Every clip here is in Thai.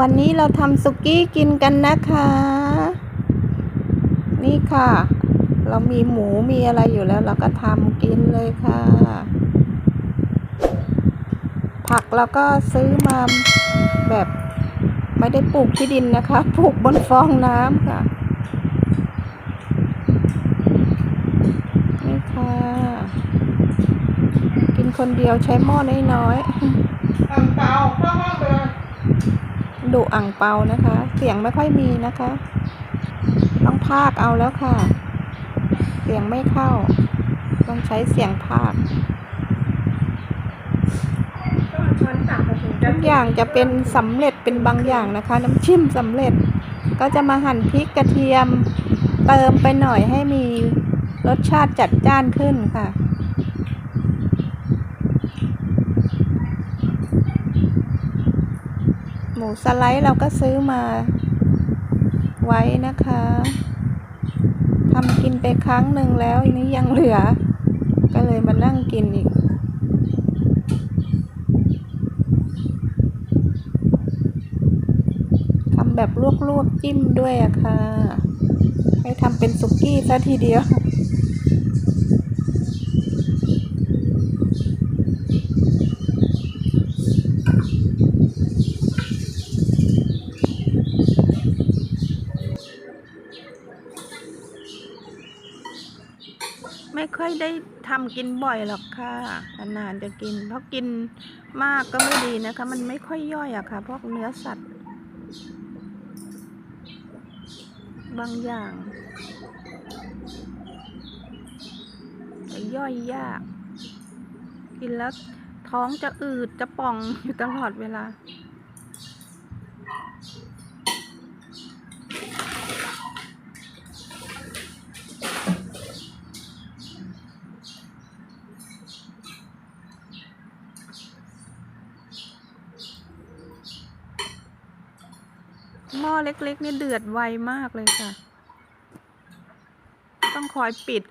วันนี้เราทำสุกี้กินกันนะคะ นี่ค่ะ เรามีหมูมีอะไรอยู่แล้ว เราก็ทำกินเลยค่ะ ผักเราก็ซื้อมาแบบไม่ได้ปลูกที่ดินนะคะ ปลูกบนฟองน้ำค่ะ นี่ค่ะ กินคนเดียวใช้หม้อน้อยๆ ดุอ่างเปานะคะ เสียงไม่ค่อยมีนะคะ ต้องพากเอาแล้วค่ะ เสียงไม่เข้า ต้องใช้เสียงพากทุกอย่างจะเป็นสำเร็จเป็นบางอย่างนะคะ น้ำจิ้มสำเร็จ ก็จะมาหั่นพริกกระเทียม เติมไปหน่อยให้มีรสชาติจัดจ้านขึ้นค่ะ หมูสไลด์เราก็ซื้อมาไว้นะคะทำกินไปครั้งหนึ่งแล้วอันนี้ยังเหลือ ก็เลยมานั่งกินอีก ทำแบบลวกๆจิ้มด้วยอะค่ะ ให้ทำเป็นสุกี้ซะทีเดียว ไม่ค่อยได้ทำกินบ่อยหรอกค่ะนานๆจะกิน เพราะกินมากก็ไม่ดีนะคะ มันไม่ค่อยย่อยอะค่ะ พวกเนื้อสัตว์ บางอย่างย่อยยาก กินแล้วท้องจะอืดจะป่องอยู่ตลอดเวลา หม้อเล็กๆนี่เดือดไวมากเลยค่ะ ต้องคอยปิด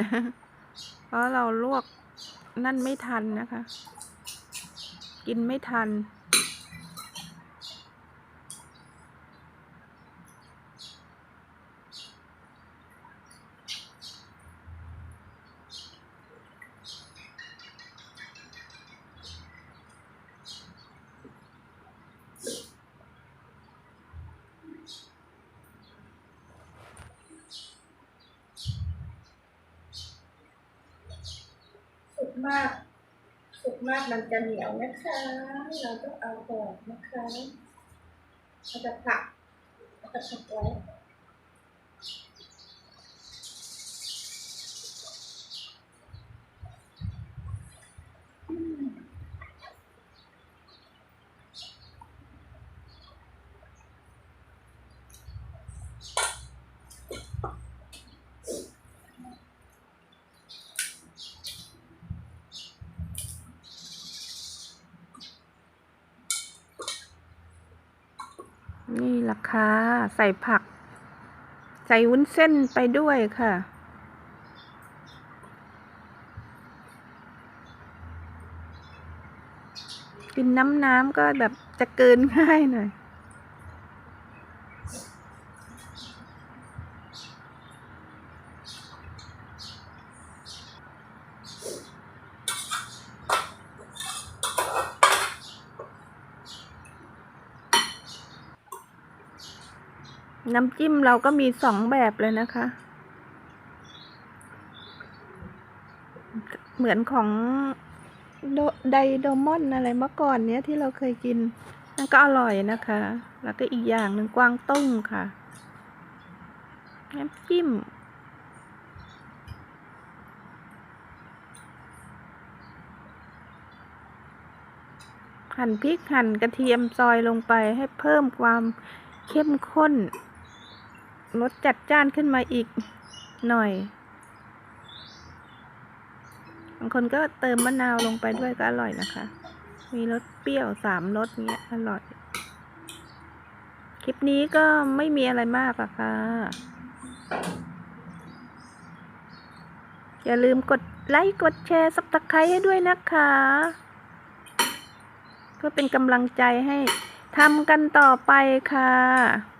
เพราะเราลวกนั่นไม่ทันนะคะ กินไม่ทัน มาก สุกมากมันจะเหนียวนะคะ เราต้องเอาออกนะคะเราจะผักเราจะผักไว้ นี่ราคาใส่ผัก ใส่วุ้นเส้นไปด้วยค่ะ กินน้ำน้ำก็แบบจะเกินง่ายหน่อย น้ำจิ้มเราก็มีสองแบบเลยนะคะ เหมือนของโดไดโดมอนอะไรเมื่อก่อนเนี้ยที่เราเคยกินนั่นก็อร่อยนะคะ แล้วก็อีกอย่างหนึ่งกวางตุ้งค่ะน้ำจิ้มหั่นพริกหั่นกระเทียมซอยลงไปให้เพิ่มความเข้มข้น รสจัดจ้านขึ้นมาอีกหน่อย บางคนก็เติมมะนาวลงไปด้วยก็อร่อยนะคะ มีรสเปรี้ยวสามรสเนี้ยอร่อย คลิปนี้ก็ไม่มีอะไรมากอะค่ะ อย่าลืมกดไลค์กดแชร์สับตะไคร้ให้ด้วยนะคะ เพื่อเป็นกำลังใจให้ทำกันต่อไปค่ะ